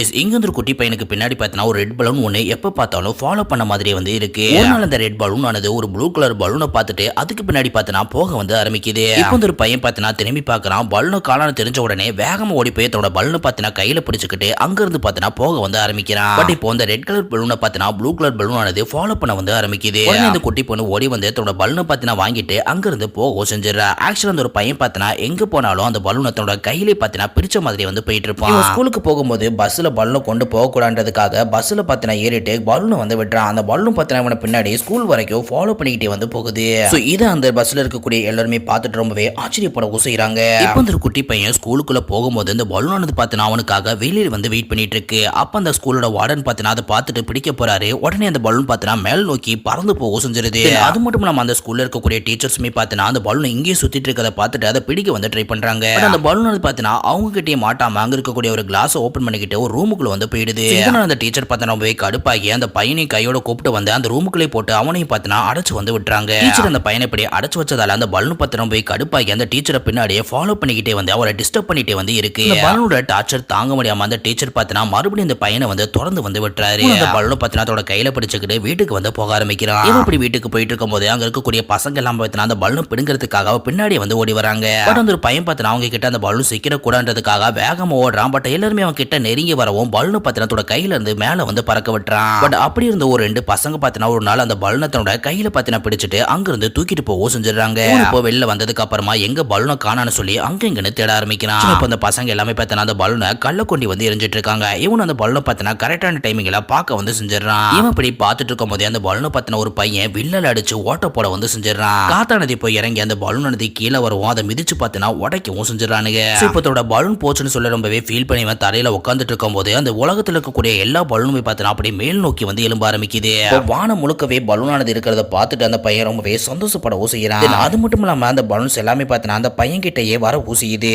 S இங்க வந்து ஒரு குட்டி பையனுக்கு பின்னாடி பார்த்தீங்கன்னா ஒரு ரெட் பலூன் ஒன்று எப்போ பார்த்தாலும் ஃபாலோ பண்ண மாதிரியே வந்து இருக்கு. ஒரு அந்த ரெட் பலூன் ஆனது ஒரு ப்ளூ கலர் பலூனை பார்த்துட்டு அதுக்கு பின்னாடி பார்த்தீங்கன்னா போக வந்து ஆரம்பிக்குது. இப்போ ஒரு பையன் பார்த்தீங்கன்னா திரும்பி பார்க்கறான். பலூனு காலான்னு தெரிஞ்ச உடனே வேகமா ஓடி போய் தன்னோட பலூனை பார்த்தீங்கன்னா கையில பிடிச்சிக்கிட்டு அங்க இருந்து பார்த்தீங்கன்னா போக வந்து ஆரம்பிக்கிறான். பட் இப்போ அந்த ரெட் கலர் பலூனை பார்த்தீங்கன்னா ப்ளூ கலர் பலூன் ஆனது ஃபாலோ பண்ண வந்து ஆரம்பிக்குது. உடனே அந்த குட்டி பொண்ணு ஓடி வந்து தன்னோட பலூனை பார்த்தீங்கன்னா வாங்கிட்டு அங்க இருந்து போக செஞ்சிடறா ஆக்சுவலா அந்த ஒரு பையன் பார்த்தீங்கன்னா எங்க போனாலும் அந்த பலூனை தன்னோட கையிலே பார்த்தீங்கன்னா பிடிச்ச மாதிரி வந்து போயிட்டு இருப்பான். ஸ்கூலுக்கு போகும்போது பஸ்ஸில் பலூனை கொண்டு போகக்கூடாதுன்றதுக்காக பஸ்ஸில் பார்த்தீங்கன்னா ஏறிட்டு பலூனை வந்து விட்டுறான். அந்த பலூன் பார்த்தீங்கன்னா இவனை பின்னாடி ஸ்கூல் வரைக்கும் ஃபாலோ பண்ணிக்கிட்டே வந்து போகுது. ஸோ இதை அந்த பஸ்ஸில் இருக்கக்கூடிய எல்லாருமே பார்த்துட்டு ரொம்பவே ஆச்சரியப்படவும் செய்கிறாங்க இப்போ அந்த குட்டி பையன் ஸ்கூலுக்குள்ள போகும்போது இந்த பலூனானது பார்த்தீங்கன்னா அவனுக்காக வெளியில் வந்து வெயிட் பண்ணிட்டு இருக்கு. அப்போ அந்த ஸ்கூலோட வார்டன் பார்த்தீங்கன்னா அதை பார்த்துட்டு பிடிக்க போறாரு. உடனே அந்த பலூன் பார்த்தீங்கன்னா மேல் நோக்கி பறந்து போக செஞ்சிருது. அது மட்டும் இல்லாம அந்த ஸ்கூல்ல இருக்கக்கூடிய டீச்சர்ஸுமே பார்த்தீங்கன்னா அந்த பலூன் இங்கேயே சுத்திட்டு இருக்கதை பார்த்துட்டு அதை பிடிக்க வந்து ட்ரை பண்றாங்க. அந்த பலூன் பார்த்தீங்கன்னா அவங்க கிட்டே மாட்டாம அங்க இருக்கக்கூடிய ஒரு கிளாஸ் ஓபன் பண்ணிக்கிட்டு ஒரு ரூமுக்குள்ள வந்து போயிடுது. இதனால அந்த டீச்சர் பார்த்தா ரொம்பவே கடுப்பாகி அந்த பையனை கையோட கூப்பிட்டு வந்து அந்த ரூமுக்குள்ளே போட்டு அவனையும் பார்த்தீங்கன்னா அடைச்சு வந்து விட்டுறாங்க. டீச்சர் அந்த பையனை இப்படி அடைச்சு வச்சதால அந்த பலூன் பார்த்து ரொம்பவே கடுப்பாகி அந்த டீச்சரை பின்னாடியே ஃபாலோ பண்ணிக்கிட்டே வந்து அவரை டிஸ்டர்ப் பண்ணிட்டே வந்து இருக்கு. இந்த பலூனோட டார்ச்சர் தாங்க முடியாம அந்த டீச்சர் பார்த்தீங்கன்னா மறுபடியும் இந்த பையனை வந்து திறந்து வந்து விட்டுறாரு. அந்த பலூனை பார்த்தீங்கன்னா அதோட கையில பிடிச்சுக்கிட்டு வீட்டுக்கு வந்து போக ஆரம்பிக்கிறான். இவன் இப்படி வீட்டுக்கு போயிட்டு இருக்கும்போது அங்க இருக்கக்கூடிய பசங்க எல்லாம் பார்த்தீங்கன்னா அந்த பலூன் பிடுங்கிறதுக்காக பின்னாடி வந்து ஓடி வராங்க. பட் அந்த ஒரு பையன் பார்த்தீங்கன்னா அவங்க கிட்ட அந்த பலூன் சிக்கிற கூடாதுன்றதுக்காக வேகமா ஓடுறான். பட் எல்லாருமே அவன் கிட்ட நெருங்கி வரவும் பலூன் பார்த்தீங்கன்னா கையில இருந்து மேல வந்து பறக்க விட்டுறான். பட் அப்படி இருந்த ஒரு ரெண்டு பசங்க பார்த்தீங்கன்னா ஒரு நாள் அந்த பலூனை தன்னோட கையில பார்த்தீங்கன்னா பிடிச்சிட்டு அங்க இருந்து தூக்கிட்டு போகவும் செஞ்சிடறாங்க. இப்போ வெளில வந்ததுக்கு அப்புறமா எங்க பலூனை காணான்னு சொல்லி அங்க இங்கன்னு தேட ஆரம்பிக்கிறான். இப்போ அந்த பசங்க எல்லாமே பார்த்தீங்கன்னா அந்த பலூனை கள்ள கொண்டி வந்து எரிஞ்சிட்டு இருக்காங்க. இவன் அந்த பலூனை பார்த்தீங்கன்னா கரெக்டான டைமிங்ல பார்க்க வந்து செஞ்சிடறான். இவன் இப்படி பார்த்துட்டு இருக்கும் போதே அந்த பலூனை பார்த்தீங்கன்னா ஒரு பையன் வில்லல் அடிச்சு ஓட்ட போட வந்து செஞ்சிடறான். காத்தானது போய் இறங்கி அந்த பலூன் நதி கீழே வரவும். அதை மிதிச்சு பார்த்தீங்கன்னா உடைக்கவும் செஞ்சிடறானுங்க. So, இப்போ தன்னோட பலூன் போச்சுன்னு சொல்லி ரொம்பவே ஃபீல் பண்ணி தரையில உட்காந்துட்டு இருக்கும்போது அந்த உலகத்துல இருக்கக்கூடிய எல்லா பலூனுமே பார்த்தீங்கன்னா அப்படியே மேல் நோக்கி வந்து எலும்ப ஆரம்பிக்குது. வானம் முழுக்கவே பலூனானது இருக்கிறத பார்த்துட்டு அந்த பையன் ரொம்பவே சந்தோஷப்படவும் செய்யறான் அது மட்டும் இல்லாம அந்த பலூன்ஸ் எல்லாமே பார்த்தீங்கன்னா அந்த பையன் கிட்டயே வர ஊசியுது.